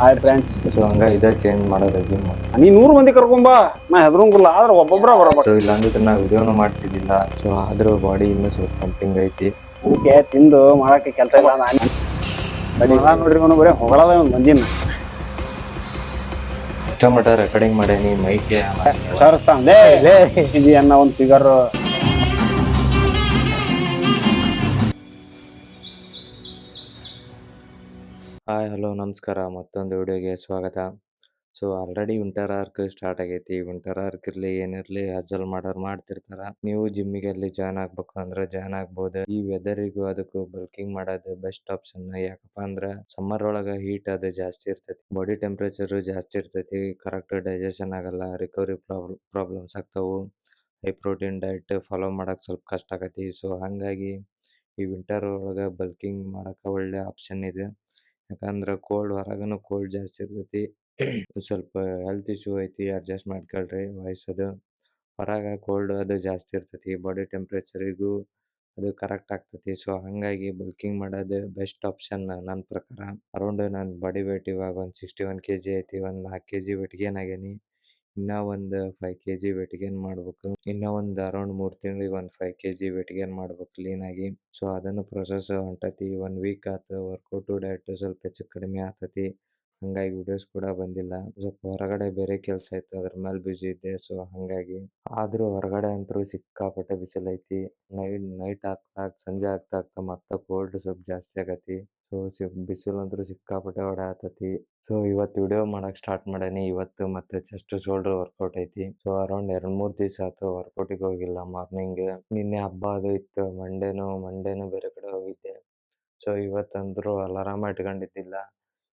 Hi friends so ಹಂಗ ಇದ change ಮಾಡೋದು ಜಿಮ್ ನೀ ನೂರು ಮಂದಿ ಕರ್ಕೊಂಬಾ ನಾ ಹೆದರಂಗಿಲ್ಲ ಆದ್ರೆ ಒಬ್ಬೊಬ್ರ ಬರಬೇಕು ಸೊ ಇಲ್ಲ ಅಂದ್ರೆ ನಾ ವಿಡಿಯೋನು ಮಾಡ್ತಿದ್ದಿಲ್ಲ. ಸೊ ಆದ್ರೂ ಬಾಡಿ ಇನ್ನೂ ಸ್ವಲ್ಪ ಪಂಪಿಂಗ್ ಐತಿ. ಅದಕ್ಕೆ ತಿಂದು ಮಾಡಕ್ಕೆ ಕೆಲಸ ಇಲ್ಲ ನಾನು ಮಗ ನೋಡ್ರಿ ಅವನು ಬರೀ ಹೊಗಳದ ಒಂದು ಮಂದಿನ. ಇಷ್ಟಮಟ್ಟ ರೆಕಾರ್ಡಿಂಗ್ ಮಾಡೇನಿ ಮೈಕೆ ಲೇ ಈಜಿ ಅನ್ನೋ ಒಂದು ಫಿಗರ್ ಹಾಯ್ ಹಲೋ ನಮಸ್ಕಾರ. ಮತ್ತೊಂದು ವಿಡಿಯೋಗೆ ಸ್ವಾಗತ. So already winter arc start ಆಗೈತಿ. ವಿಂಟರ್ ಆರ್ಕ್ ಇರ್ಲಿ ಏನಿರ್ಲಿ ಹಜಲ್ ಮಾಡೋರು ಮಾಡ್ತಿರ್ತಾರ. ನೀವು ಜಿಮ್ಮಿಗೆ ಅಲ್ಲಿ ಜಾಯ್ನ್ ಆಗ್ಬೇಕು ಅಂದ್ರೆ ಜಾಯ್ನ್ ಆಗ್ಬೋದು. ಈ ವೆದರಿಗೂ ಅದಕ್ಕೂ ಬಲ್ಕಿಂಗ್ ಮಾಡೋದು ಬೆಸ್ಟ್ ಆಪ್ಷನ್ ಯಾಕಪ್ಪ ಅಂದ್ರೆ ಸಮ್ಮರ್ ಒಳಗೆ ಹೀಟ್ ಅದು ಜಾಸ್ತಿ ಇರ್ತೈತಿ. ಬಾಡಿ ಟೆಂಪರೇಚರ್ ಜಾಸ್ತಿ ಇರ್ತೈತಿ. ಕರೆಕ್ಟ್ ಡೈಜೆಷನ್ ಆಗಲ್ಲ ರಿಕವರಿ ಪ್ರಾಬ್ಲಮ್ಸ್ ಆಗ್ತಾವು. ಹೈ ಪ್ರೋಟೀನ್ ಡಯಟ್ ಫಾಲೋ ಮಾಡಕ್ ಸ್ವಲ್ಪ ಕಷ್ಟ ಆಗತಿ. ಸೊ ಹಂಗಾಗಿ ಈ ವಿಂಟರ್ ಒಳಗ ಬಲ್ಕಿಂಗ್ ಮಾಡಕ್ಕೆ ಒಳ್ಳೆ ಆಪ್ಷನ್ ಇದೆ. ಯಾಕಂದ್ರ ಕೋಲ್ಡ್ ಹೊರಗನು ಕೋಲ್ಡ್ ಜಾಸ್ತಿ ಇರ್ತೈತಿ. ಸ್ವಲ್ಪ ಹೆಲ್ತ್ ಇಶ್ಯೂ ಐತಿ ಅಡ್ಜಸ್ಟ್ ಮಾಡ್ಕೊಳ್ರಿ ವಯಸ್ಸದು. ಹೊರಗ ಕೋಲ್ಡ್ ಅದು ಜಾಸ್ತಿ ಇರ್ತೈತಿ ಬಾಡಿ ಟೆಂಪ್ರೇಚರಿಗೂ ಅದು ಕರೆಕ್ಟ್ ಆಗ್ತೈತಿ. ಸೊ ಹಂಗಾಗಿ ಬಲ್ಕಿಂಗ್ ಮಾಡೋದು ಬೆಸ್ಟ್ ಆಪ್ಷನ್ ನನ್ನ ಪ್ರಕಾರ. ಅರೌಂಡ್ ನನ್ನ ಬಾಡಿ ವೇಟ್ ಇವಾಗ ಒಂದು ಸಿಕ್ಸ್ಟಿ ಒನ್ ಕೆ ಜಿ ಐತಿ ಒಂದು ನಾಲ್ಕು ಕೆ ಜಿ ವೇಟ್ ಗೇನ್ ಆಗೇನಿ. ಇನ್ನ ಒಂದು five K G weight gain ಮಾಡ್ಬೇಕು? ಇನ್ನ ಒಂದ್ ಅರೌಂಡ್ ಮೂರ್ ತಿಂಗಳಿಗೆ ಒಂದ್ five K G weight gain ಮಾಡ್ಬೇಕು ಕ್ಲೀನ್ ಆಗಿ? ಸೊ ಅದನ್ನು ಪ್ರೊಸೆಸ್ ಹೊಂಟತಿ. ಒನ್ ವೀಕ್ ಆತು ವರ್ಕೌಟ್ ಡಯಟ್ ಸ್ವಲ್ಪ ಹೆಚ್ಚು ಕಡಿಮೆ ಆಗ್ತತಿ ಹಂಗಾಗಿ ವಿಡಿಯೋಸ್ ಕೂಡ ಬಂದಿಲ್ಲ. ಸ್ವಲ್ಪ ಹೊರಗಡೆ ಬೇರೆ ಕೆಲಸ ಇತ್ತು. ಅದ್ರ ಮೇಲೆ ಬ್ಯುಸಿ ಇದ್ದೆ. ಸೊ ಹಂಗಾಗಿ ಆದ್ರೂ ಹೊರಗಡೆ ಅಂತೂ ಸಿಕ್ಕಾಪಟ್ಟೆ ಬಿಸಿಲು ಐತಿ ನೈಟ್ ನೈಟ್ ಆಗ್ತಾ, ಸಂಜೆ ಆಗ್ತಾ ಆಗ್ತಾ ಮತ್ತೆ ಕೋಲ್ಡ್ ಸ್ವಲ್ಪ ಜಾಸ್ತಿ ಆಗತಿ. ಸೊ ಬಿಸಿಲು ಅಂತೂ ಸಿಕ್ಕಾಪಟ್ಟೆ ಹೊಡೆಯತತಿ ಸೊ ಇವತ್ತು ವಿಡಿಯೋ ಮಾಡಕ್ ಸ್ಟಾರ್ಟ್ ಮಾಡೇನಿ. ಇವತ್ತು ಮತ್ತೆ ಚೆಸ್ಟ್ ಶೋಲ್ಡರ್ ವರ್ಕೌಟ್ ಐತಿ. ಸೊ ಅರೌಂಡ್ ಎರಡ್ ಮೂರ್ ದಿವಸ ವರ್ಕೌಟ್ ವರ್ಕೌಟಿಗೆ ಹೋಗಿಲ್ಲ. ಮಾರ್ನಿಂಗ್ ನಿನ್ನೆ ಹಬ್ಬ ಅದು ಇತ್ತು. ಮಂಡೇನು ಮಂಡೇನು ಬೇರೆ ಕಡೆ ಹೋಗಿದ್ದೆ. ಸೊ ಇವತ್ತಂದ್ರು ಅಲಾರಾಮ್ ಇಟ್ಕೊಂಡಿದ್ದಿಲ್ಲ.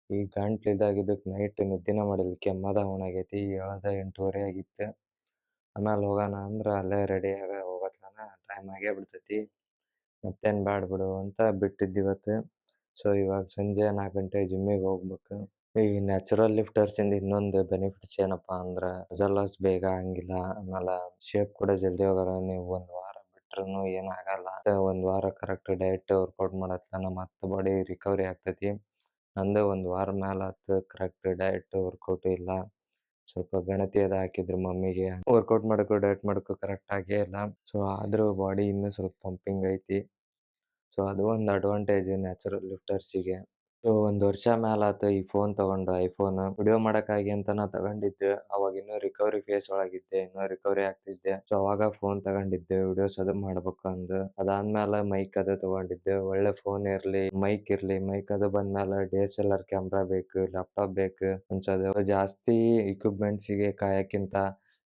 ಈ ಗಂಟ್ಲು ಇದಾಗಿದ್ದಕ್ಕೆ ನೈಟ್ ನಿದ್ದಿನ ಮಾಡಿಲ್ಲ ಕೆಮ್ಮದ ಒಣಗೈತಿ ಏಳದ ಎಂಟೂವರೆ ಆಗಿತ್ತು. ಆಮೇಲೆ ಹೋಗೋಣ ಅಂದ್ರೆ ಅಲ್ಲೇ ರೆಡಿ ಆಗ ಹೋಗತ್ಲಾನ. ಟೈಮ್ ಆಗೇ ಬಿಡ್ತೈತಿ. ಮತ್ತೇನು ಬ್ಯಾಡ ಬಿಡು ಅಂತ ಬಿಟ್ಟಿದ್ದು ಇವತ್ತು ಸೊ ಇವಾಗ ಸಂಜೆ ನಾಲ್ಕು ಗಂಟೆ ಜಿಮ್ಮಿಗೆ ಹೋಗ್ಬೇಕು. ಈ ನ್ಯಾಚುರಲ್ ಲಿಫ್ಟರ್ಸ್ ಇಂದ ಇನ್ನೊಂದು ಬೆನಿಫಿಟ್ಸ್ ಏನಪ್ಪಾ ಅಂದ್ರೆ ರಿಸಲ್ಟ್ಸ್ ಬೇಗ ಆಗಂಗಿಲ್ಲ. ಆಮೇಲೆ ಶೇಪ್ ಕೂಡ ಜಲ್ದಿ ಹೋಗಲ್ಲ. ನೀವು ಒಂದು ವಾರ ಬಿಟ್ರೂ ಏನಾಗಲ್ಲ ಒಂದ್ ವಾರ ಕರೆಕ್ಟ್ ಡಯಟ್ ವರ್ಕೌಟ್ ಮಾಡತ್ಲಾನ ಮತ್ತೆ ಬಾಡಿ ರಿಕವರಿ ಆಗ್ತೈತಿ. ನಂದು ಒಂದು ವಾರ ಮೇಲೆ ಆತು ಕರೆಕ್ಟ್ ಡಯಟ್ ವರ್ಕೌಟ್ ಇಲ್ಲ. ಸ್ವಲ್ಪ ಗಣತಿ ಅದ ಹಾಕಿದ್ರು ಮಮ್ಮಿಗೆ. ವರ್ಕೌಟ್ ಮಾಡೋಕ್ಕೂ ಡಯಟ್ ಮಾಡೋಕ್ಕೂ ಕರೆಕ್ಟ್ ಆಗೇ ಇಲ್ಲ. ಸೊ ಆದ್ರೂ ಬಾಡಿ ಇನ್ನೂ ಸ್ವಲ್ಪ ಪಂಪಿಂಗ್ ಐತಿ. ಸೊ ಅದು ಒಂದು ಅಡ್ವಾಂಟೇಜ್ ನ್ಯಾಚುರಲ್ ಲಿಫ್ಟರ್ಸಿಗೆ ಸೊ ಒಂದು ವರ್ಷ ಆತು ಈ ಫೋನ್ ತಗೊಂಡು ಐಫೋನ್ ವಿಡಿಯೋ ಮಾಡೋಕ್ಕಾಗಿ ಅಂತ ನಾ ತಗೊಂಡಿದ್ದೆ. ಅವಾಗ ಇನ್ನೂ ರಿಕವರಿ ಫೇಸ್ ಒಳಗಿದ್ದೆ, ಇನ್ನೂ ರಿಕವರಿ ಆಗ್ತಿದ್ದೆ. ಸೊ ಅವಾಗ ಫೋನ್ ತಗೊಂಡಿದ್ದೆ ವಿಡಿಯೋಸ್ ಅದು ಮಾಡ್ಬೇಕು ಅಂದು ಅದಾದ್ಮೇಲೆ ಮೈಕ್ ಅದು ತಗೊಂಡಿದ್ದೆ. ಒಳ್ಳೆ ಫೋನ್ ಇರ್ಲಿ ಮೈಕ್ ಇರ್ಲಿ ಮೈಕ್ ಅದು ಬಂದ್ಮೇಲೆ D S L R camera ಬೇಕು ಲ್ಯಾಪ್ಟಾಪ್ ಬೇಕು ಅನ್ಸೋದು. ಜಾಸ್ತಿ ಇಕ್ವಿಪ್ಮೆಂಟ್ಸಿಗೆ ಕಾಯಕ್ಕಿಂತ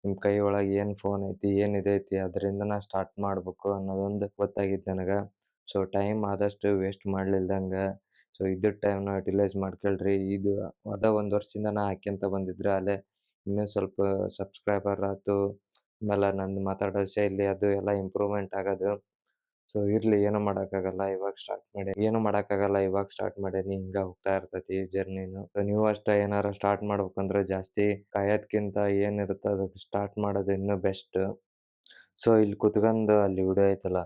ನಿಮ್ಮ ಕೈ ಒಳಗೆ ಏನು ಫೋನ್ ಐತಿ, ಏನ್ ಇದೈತಿ ಅದರಿಂದ ನಾ ಸ್ಟಾರ್ಟ್ ಮಾಡ್ಬೇಕು ಅನ್ನೋದೊಂದು ಗೊತ್ತಾಗಿತ್ತು ನನಗೆ. ಸೊ ಟೈಮ್ ಆದಷ್ಟು ವೇಸ್ಟ್ ಮಾಡ್ಲಿಲ್ದಂಗ ಸೊ ಇದ್ದ ಟೈಮ್ನ ಯುಟಿಲೈಸ್ ಮಾಡ್ಕೊಳ್ರಿ. ಇದು ಅದ ಒಂದು ವರ್ಷದಿಂದ ನಾ ಹಾಕ್ಯಂತ ಬಂದಿದ್ರೆ, ಅಲ್ಲೇ ಇನ್ನೂ ಸ್ವಲ್ಪ ಸಬ್ಸ್ಕ್ರೈಬರ್ ಆಯ್ತು ಆಮೇಲೆ ನಂದು ಮಾತಾಡೋ ಶೈಲಿ ಅದು ಎಲ್ಲ ಇಂಪ್ರೂವ್ಮೆಂಟ್ ಆಗೋದು. ಸೊ ಇರಲಿ, ಏನೂ ಮಾಡೋಕ್ಕಾಗಲ್ಲ, ಇವಾಗ ಸ್ಟಾರ್ಟ್ ಮಾಡಿ. ಏನೂ ಮಾಡೋಕ್ಕಾಗಲ್ಲ, ಇವಾಗ ಸ್ಟಾರ್ಟ್ ಮಾಡೀನಿ ಹಿಂಗೆ ಹೋಗ್ತಾ ಇರ್ತೈತಿ ಜರ್ನಿನು ಸೊ ನೀವು ಅಷ್ಟೇ ಏನಾರ ಸ್ಟಾರ್ಟ್ ಮಾಡ್ಬೇಕಂದ್ರೆ ಜಾಸ್ತಿ ಕಾಯೋದ್ಕಿಂತ ಏನಿರುತ್ತೆ ಅದಕ್ಕೆ ಸ್ಟಾರ್ಟ್ ಮಾಡೋದು ಇನ್ನೂ ಬೆಸ್ಟ್ ಸೊ ಇಲ್ಲಿ ಕುತ್ಕೊಂಡು ಅಲ್ಲಿ ವಿಡಿಯೋ ಐತಲ್ಲ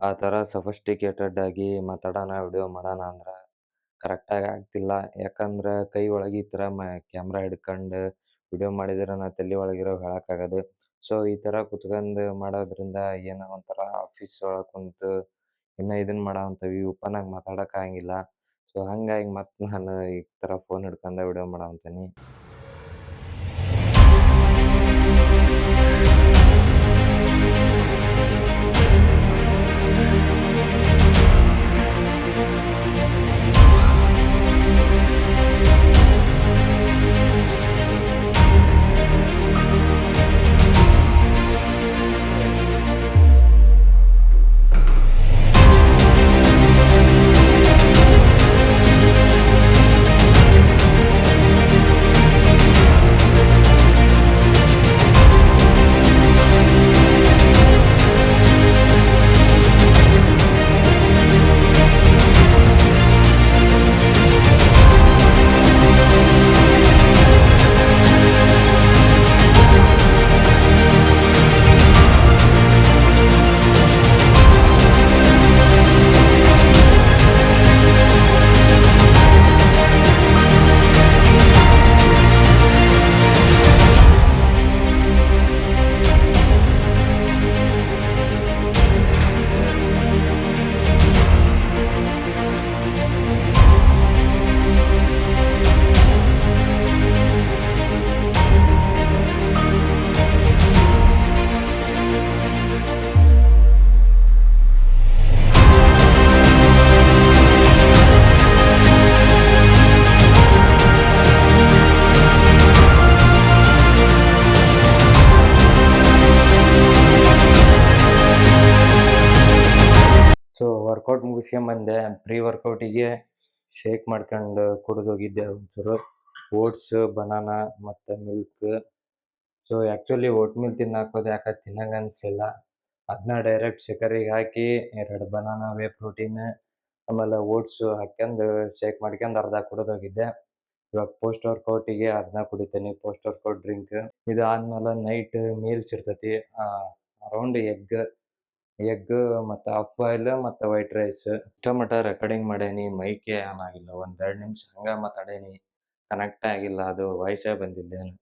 ಆ ಥರ ಸಫಿಸ್ಟಿಕೇಟೆಡ್ ಆಗಿ ಮಾತಾಡೋಣ ವಿಡಿಯೋ ಮಾಡೋಣ ಅಂದ್ರೆ ಕರೆಕ್ಟಾಗಿ ಆಗ್ತಿಲ್ಲ. ಯಾಕಂದ್ರೆ ಕೈ ಒಳಗೆ ಈ ಥರ ಮ ಕ್ಯಾಮ್ರಾ ಹಿಡ್ಕೊಂಡು ವಿಡಿಯೋ ಮಾಡಿದ್ರೆ ನಾ ತಲೆ ಒಳಗಿರೋ ಹೇಳೋಕ್ಕಾಗೋದು ಸೊ ಈ ಥರ ಕುತ್ಕೊಂಡು ಮಾಡೋದ್ರಿಂದ ಏನೋ ಒಂಥರ ಆಫೀಸ್ ಒಳಗೆ ಕುಂತು ಇನ್ನು ಇದನ್ನ ಮಾಡೋವಂಥವಿ ಓಪನ್ ಆಗಿ ಮಾತಾಡೋಕ್ಕಾಗಂಗಿಲ್ಲ ಸೊ ಹಂಗಾಗಿ ಮತ್ತೆ ನಾನು ಈ ಥರ ಫೋನ್ ಹಿಡ್ಕೊಂಡು ವಿಡಿಯೋ ಮಾಡವಂತೀನಿ ವರ್ಕೌಟ್ ಮುಗಿಸ್ಕೊಂಬಂದೆ ಪ್ರೀ ವರ್ಕೌಟಿಗೆ ಶೇಕ್ ಮಾಡ್ಕೊಂಡು ಕುಡಿದೋಗಿದ್ದೆ ಒಂಚೂರು. ಓಟ್ಸ್ ಬನಾನಾ ಮತ್ತು milk so actually oatmeal ತಿನ್ನಾಕೋದು ಯಾಕೆ ತಿನ್ನಂಗೆ ಅನಿಸ್ಲಿಲ್ಲ. ಅದನ್ನ ಡೈರೆಕ್ಟ್ ಶೇಖರಿಗೆ ಹಾಕಿ, ಎರಡು ಬನಾನಾ ವೇ ಪ್ರೋಟೀನ್ ಆಮೇಲೆ ಓಟ್ಸು ಹಾಕೊಂಡು ಶೇಕ್ ಮಾಡ್ಕೊಂಡು ಅರ್ಧ ಕುಡಿದೋಗಿದ್ದೆ ಇವಾಗ ಪೋಸ್ಟ್ ವರ್ಕೌಟಿಗೆ ಅದನ್ನ ಕುಡಿತೀನಿ ಪೋಸ್ಟ್ ವರ್ಕೌಟ್ ಡ್ರಿಂಕ್ ಇದಾದ್ಮೇಲೆ ನೈಟ್ ಮೀಲ್ಸ್ ಇರ್ತೈತಿ ಅರೌಂಡ್ ಎಗ್ ಎಗ್ ಮತ್ತು ಹಾಫ್ ಬಾಯ್ಲ್ ಮತ್ತು ವೈಟ್ ರೈಸ್. ಟೊಮೆಟೊ ರೆಕಾರ್ಡಿಂಗ್ ಮಾಡೇನಿ, ಮೈಕೆ ಆನ್ ಆಗಿಲ್ಲ ಒಂದ್ ಎರಡು ನಿಮಿಷ ಹಂಗ ಮಾತಾಡೇನಿ. ಕನೆಕ್ಟ್ ಆಗಿಲ್ಲ, ಅದು ವಾಯ್ಸೇ ಬಂದಿಲ್ಲ ಏನು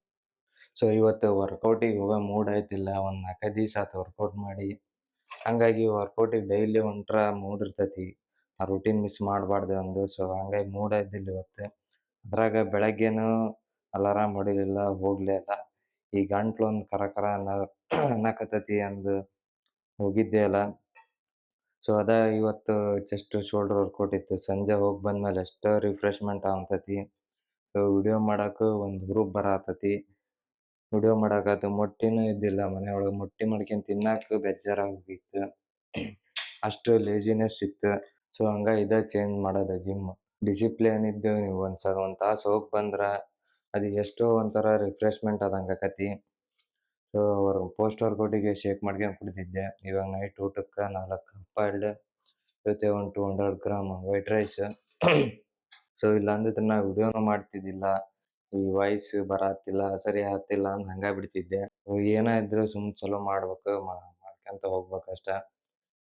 ಸೊ ಇವತ್ತು ವರ್ಕೌಟಿಗೆ ಹೋಗೋ ಮೂಡ್ ಆಯ್ತಿಲ್ಲ, ಒಂದು ನಾಲ್ಕೈದು ದಿವಸ ಆತು ವರ್ಕೌಟ್ ಮಾಡಿ. ಹಂಗಾಗಿ ವರ್ಕೌಟಿಗೆ ಡೈಲಿ ಹೊಂಟ್ರ ಮೂಡ್ ಇರ್ತೈತಿ. ಆ ರೂಟೀನ್ ಮಿಸ್ ಮಾಡಬಾರ್ದು ಒಂದು ಸೊ ಹಂಗಾಗಿ ಮೂಡ್ ಆಯ್ತಿಲ್ಲ ಇವತ್ತು. ಅದ್ರಾಗ ಬೆಳಗ್ಗೆನೂ ಅಲಾರಾಮ್ ಹೊಡಿಲಿಲ್ಲ, ಹೋಗ್ಲೇ ಇಲ್ಲ. ಈ ಗಂಟ್ಲು ಒಂದು ಕರ ಕರ ಅನ್ನ ಅನ್ನಕತ್ತೈತಿ ಅಂದು. ಹೋಗಿದ್ದೆ ಅಲ್ಲ ಸೊ ಅದ ಇವತ್ತು ಜಸ್ಟ್ ಶೋಲ್ಡರ್ ವರ್ಕೌಟ್ ಇತ್ತು. ಸಂಜೆ ಹೋಗಿ ಬಂದ್ಮೇಲೆ ಎಷ್ಟು ರಿಫ್ರೆಶ್ಮೆಂಟ್ ಆಗ್ತತಿ. ಸೊ ವಿಡಿಯೋ ಮಾಡಕ್ಕೆ ಒಂದು ಗ್ರೂಪ್ ಬರತತಿ. ವಿಡಿಯೋ ಮಾಡಾಕತ್ತು ಮೊಟ್ಟಿನೂ ಇದ್ದಿಲ್ಲ. ಮನೆ ಒಳಗೆ ಮೊಟ್ಟಿ ಮಾಡ್ಕೊಂಡ್ ತಿನ್ನಾಕ ಆಗಿತ್ತು ಅಷ್ಟು ಲೇಜಿನೆಸ್ ಇತ್ತು. ಸೊ ಹಂಗ ಇದ ಚೇಂಜ್ ಮಾಡೋದ ಜಿಮ್ ಡಿಸಿಪ್ಲಿನ್ ಇದ್ದು ನೀವು ಒಂದ್ಸಲ ಒಂದು ತಾಸು ಹೋಗಿ ಬಂದ್ರ ಅದು ಎಷ್ಟೋ ಒಂಥರ ರಿಫ್ರೆಶ್ಮೆಂಟ್ ಆದಂಗೆ ಆಕತಿ. ಸೊ ಪೋಸ್ಟ್ ಕೊಟ್ಟಿಗೆ ಶೇಕ್ ಮಾಡ್ಕೊಂಡು ಕುಡಿತಿದ್ದೆ ಇವಾಗ ನೈಟ್ ಊಟಕ್ಕೆ ನಾಲ್ಕು ಬಾಯ್ಲ್ಡ್ ಜೊತೆ ಒಂದು two hundred gram white rice so ಇಲ್ಲ ಅಂದಿದ್ರೆ ನಾ ವಿಡಿಯೋನು ಮಾಡ್ತಿದ್ದಿಲ್ಲ. ಈ ವಾಯ್ಸ್ ಬರತ್ತಿಲ್ಲ, ಸರಿ ಆಗ್ತಿಲ್ಲ ಅಂತ ಹಂಗ ಬಿಡ್ತಿದ್ದೆ. ಏನ ಇದ್ರು ಸುಮ್ ಚಲೋ ಮಾಡ್ಬೇಕು ಮಾಡ್ಕೊಂತ ಹೋಗ್ಬೇಕಷ್ಟ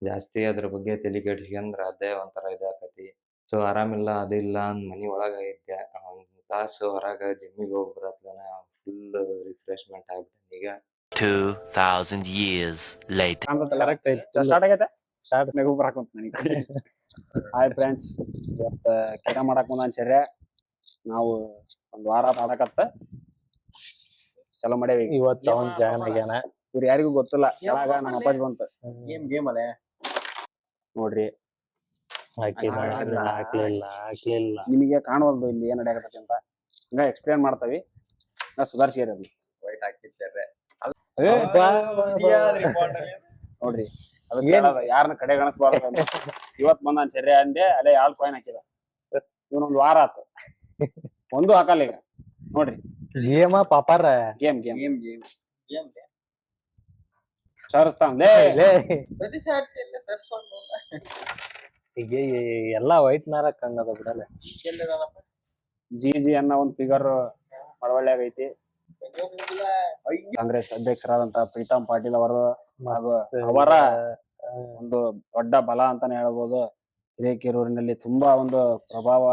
ಜಾಸ್ತಿ ಅದ್ರ ಬಗ್ಗೆ ತಲೆ ಕೆಡಿಸ್ಕೊಂಡ್ರ ಅದೇ ಒಂಥರ ಇದಾಕತಿ. ಸೊ ಆರಾಮಿಲ್ಲ ಅದಿಲ್ಲ ಅಂದ್ ಮನಿ ಒಳಗ ಇದ್ದೆ. ಒಂದ್ ತಾಸು ಹೊರಗ ಜಿಮ್ಮಿಗೆ ಹೋಗಿ ಬರತ್ಲನ ಫುಲ್ ರಿಫ್ರೆಶ್ಮೆಂಟ್ ಆಗ್ಬಿಟ್ಟೆ. ಈಗ 2,000 years later. ಕರೆಕ್ಟ್ ಐತಿ ಸ್ಟಾರ್ಟ್ ಆಗೈತೆ? ಸ್ಟಾರ್ಟ್ ಮೇಗು ಬರಕ ಅಂತ ನನಗೆ ಹಾಯ್ ಫ್ರೆಂಡ್ಸ್ ಇವತ್ತ ಕೆಟ ಮಾಡಕ್ ಬಂದಾನ ಶರ್ಯ ನಾವು ಒಂದ್ ವಾರ ಮಾಡಕತ್ತ ಚಲೋ ಮಾಡೇವಿ. ಇವತ್ತು ಅವನ್ ಜಾಯ್ನ್ ಆಗ್ಯಾನ. ಇವ್ರು ಯಾರಿಗೂ ಗೊತ್ತಿಲ್ಲ. ಯಾವಾಗ ನಮ್ಮ ಅಪ್ಪಾಜಿ ಬಂತು. ಗೇಮ್ ಗೇಮ್ ಅಲ್ಲೇ ನೋಡ್ರಿ. ಹಾಕಿಲ್ಲ ಹಾಕಿಲ್ಲ. ಹಾಕ್ಲಿಲ್ಲ ಹಾಕ್ಲಿಲ್ಲ ನಿಮಗೆ ಕಾಣುವಲ್ದು ಇಲ್ಲಿ ಏನ್ ನಡೆಯಕತ್ತೈತಿ ಅಂತ. ಹಂಗ ಎಕ್ಸ್ಪ್ಲೇನ್ ಮಾಡ್ತಾವಿ. ನಾ ಸುಧಾರಿಸಿ ಅದನ್ನ ವೈಟ್ ಹಾಕಿ ನೋಡ್ರಿ ಅದಕ್ಕೆ ಯಾರನ್ನ ಕಡೆ ಗಣಸ್ಬಾರ್ದು. ಇವತ್ ಬಂದಾನ ಸೆರೆ ಅಂದೆ ಅಲ್ಲೇ ಯಾವ್ ಕಾಯಿನ್ ಹಾಕಿದ? ಇವನೊಂದ್ ವಾರ ಆತು. ಒಂದು ಹಾಕಲ್ಲ ಈಗ. ನೋಡ್ರಿ. ಗೇಮ ಪಾಪಾರ. Game game. Game game. Game ಸರಿಸ್ತಾನ್. ಈಗ ಎಲ್ಲಾ ವೈಟ್ ನಾರ ಕಣ್ಣದ ಬಿಡಲ್ಲ. ಜಿ ಜಿ ಅನ್ನೋ ಒಂದ್ ಫಿಗರ್ ಮಳವಳ್ಳಿಯಾಗ ಐತಿ. ಕಾಂಗ್ರೆಸ್ ಅಧ್ಯಕ್ಷರಾದಂತಹ ಪ್ರೀತಮ್ ಪಾಟೀಲ್ ಅವರು ಹಾಗೂ ಅವರ ಒಂದು ದೊಡ್ಡ ಬಲ ಅಂತಾನೆ ಹೇಳ್ಬೋದು. ಹಿರೇಕೆರೂರಿನಲ್ಲಿ ತುಂಬಾ ಒಂದು ಪ್ರಭಾವ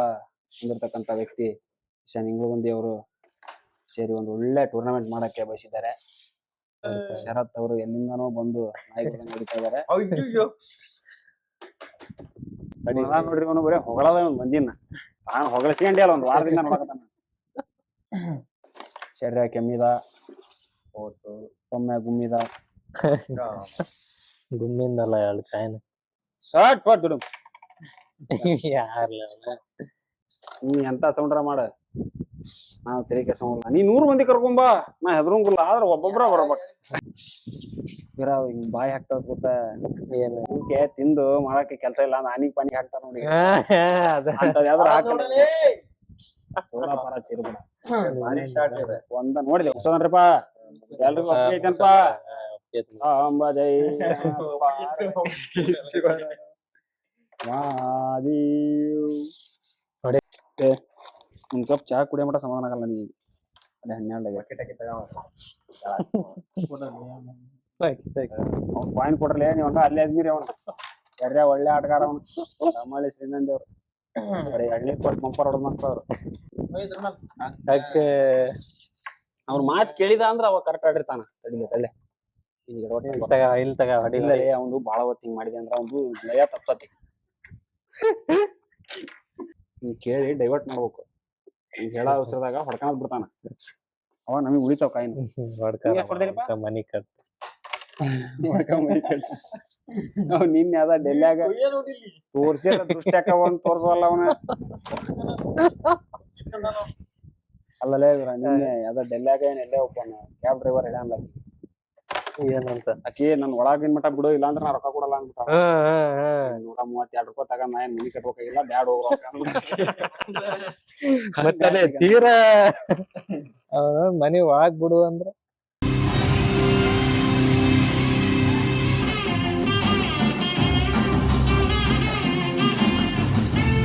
ಹೊಂದಿರತಕ್ಕಂತ ವ್ಯಕ್ತಿ ಕಿಶನ್ ಇಂಗ್ಲಗುಂದಿ ಅವರು ಸೇರಿ ಒಂದು ಒಳ್ಳೆ ಟೂರ್ನಮೆಂಟ್ ಮಾಡಕ್ಕೆ ಬಯಸಿದ್ದಾರೆ. ಶರತ್ ಅವರು ಎಲ್ಲಿಂದನೋ ಬಂದು ನಾಯಕರನ್ನ ನಡೀತಾ ಇದಾರೆ ನೋಡ್ರಿ ಅವನು ಬರೀ ಹೊಗಳದ ಒಂದ್ ಮಂದಿನ. ತಾನು ಹೊಗಳಿಸ್ಕೊಂಡೇ ಅಲ್ಲ ಒಂದ್ ವಾರದಿಂದ ನೋಡಕತ್ತಾನ. ಶರ್ಯ ಕೆಮ್ಮಿದ ಒಮ್ಮೆ ಗುಮ್ಮಿದ ಗುಮ್ಮಿಂದಲ್ಲ ಎರಡು ಕಾಯಿನ್ ಶರ್ಟ್ ಪಟ್ ದುಡು ಯಾರ್ಲ ನೀ ಎಂತ ಸೌಂಡ್ರ ಮಾಡ? ನಾವು ತಲೆ ಸೌಂಡ್ ನೀ ನೂರು ಮಂದಿ ಕರ್ಕೊಂಬಾ ನಾ ಹೆದರಂಗಿಲ್ಲ ಆದ್ರ ಒಬ್ಬೊಬ್ರ ಬರಬೇಕು. ಇರ ಹಿಂಗ್ ಬಾಯಿ ಹಾಕ್ತಾರ ಗೊತ್ತ? ಏನು? ತಿಂದು ಮಾಡಕ್ಕೆ ಕೆಲ್ಸ ಇಲ್ಲ ನಾನಿಗೆ ಪಾನಿಗೆ ಹಾಕ್ತಾರ ನೋಡಿ. ಅದ. ಅಂತದ್ ಯಾವ್ದಾರ ಚಿರುಗುಣ ಇದೆ. ಒಂದ ನೋಡಿದೆ ಹೊಸದನ್ರಿಪ ಎಲ್ರಿಗೂ ಒಪ್ಪಿಗೆ ಐತೇನ್ಪ ಅಂಬ ಜೈ. ನೋಡಿ. ಒಂದ್ ಕಪ್ ಚಹಾ ಕುಡಿಯೋ ಮಟ ಸಮಾಧಾನ ಆಗಲ್ಲ ನೀ ಅದೇ ಹನ್ನೆರಡು ಅವ್ನ್ ಪಾಯಿಂಟ್ ಕೊಡ್ರಲ್ಲ ನೀವ್ ಹಂಗ ಅಲ್ಲೇ ಅದ್ಮಿರಿ ಅವ್ನು. ಯಾರ್ಯ ಒಳ್ಳೆ ಆಟಗಾರ ಅವನು. ತಮ್ಮಳ್ಳಿ ಶ್ರೀನಂದ್ ಅವ್ರು. ಬರೀ ಹಳ್ಳಿ ಕೊಟ್ಟು ಮಂಪರ್ ಹೊಡೆದ್ ಮಾಡ್ತಾವ್ರು. ಯಾಕೆ? ಅವ್ರ ಮಾತ್ ಕೇಳಿದ ಅಂದ್ರ ಅವ ಕರೆಕ್ಟ್ ಆಡಿರ್ತಾನ ತಡಿಲಿ ತಲೆ ತಗ ಇಲ್ ತಗ ಹೊಡಿಲ್ಲ ಇಲ್ಲ ಅವ್ನು ಬಾಳ ಹೊತ್ತು ಹಿಂಗ್ ಮಾಡಿದೆ ಅಂದ್ರ ಅವ್ನು ಲಯ ತಪ್ಪತಿ ಹಿಂಗ್ ಕೇಳಿ ಡೈವರ್ಟ್ ಮಾಡ್ಬೇಕು. ಹಿಂಗ್ ಹೇಳ ಅವಸರದಾಗ ಹೊಡ್ಕೊಂಡ್ ಬಿಡ್ತಾನ ಅವ ನಮಗ್ ಉಳಿತಾವ ಕಾಯಿನ. ಮನಿ ಕಟ್. ಅವ್ ನಿನ್ನೆ ಅದ ಡೆಲ್ಯಾಗ. ತೋರ್ಸಿ ದೃಷ್ಟ್ಯಾಕ ಒಂದ್ ತೋರ್ಸವಲ್ಲ ಅವನ. ಅಲ್ಲಲೇ ಇವ್ರ ನಿನ್ನೆ ಅದ ಡೆಲ್ಯಾಗ ಏನ್ ಎಲ್ಲೇ ಒಬ್ಬನ ಕ್ಯಾಬ್ ಡ್ರೈವರ್ ಹೇಳ್ಯಾನ್ಲ ಏನಂತ? ಆಕಿ ನನ್ ಒಳಗಿನ ಮಟ ಬಿಡು ಇಲ್ಲ ಅಂದ್ರೆ ನಾ ರೊಕ್ಕ ಕೊಡಲ್ಲ ಅಂದ್ಬಿಟ್ಟ ನೂರ ಮೂವತ್ತೆರಡು ರೂಪಾಯಿ ತಗ ನಾ ಏನ್ ಮನಿ ಕಟ್ಬೇಕಾಗಿಲ್ಲ ಬ್ಯಾಡ ಹೋಗ್ರ ತೀರಾ? ಮನಿ ಒಳಗ್ ಬಿಡು ಅಂದ್ರ.